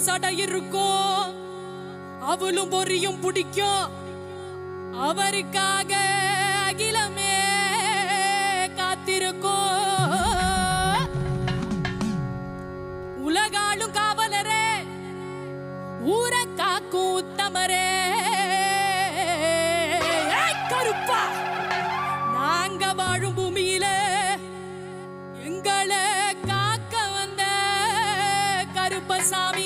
சடை இருக்கும் அவளும் பொறியும் பிடிக்கும் அவருக்காக அகிலமே காத்திருக்கும். உலகாலும் காவலரே ஊர காக்கும் உத்தமரே. கருப்பா! நாங்க வாழும் பூமியில எங்களை காக்க வந்த கருப்பசாமி.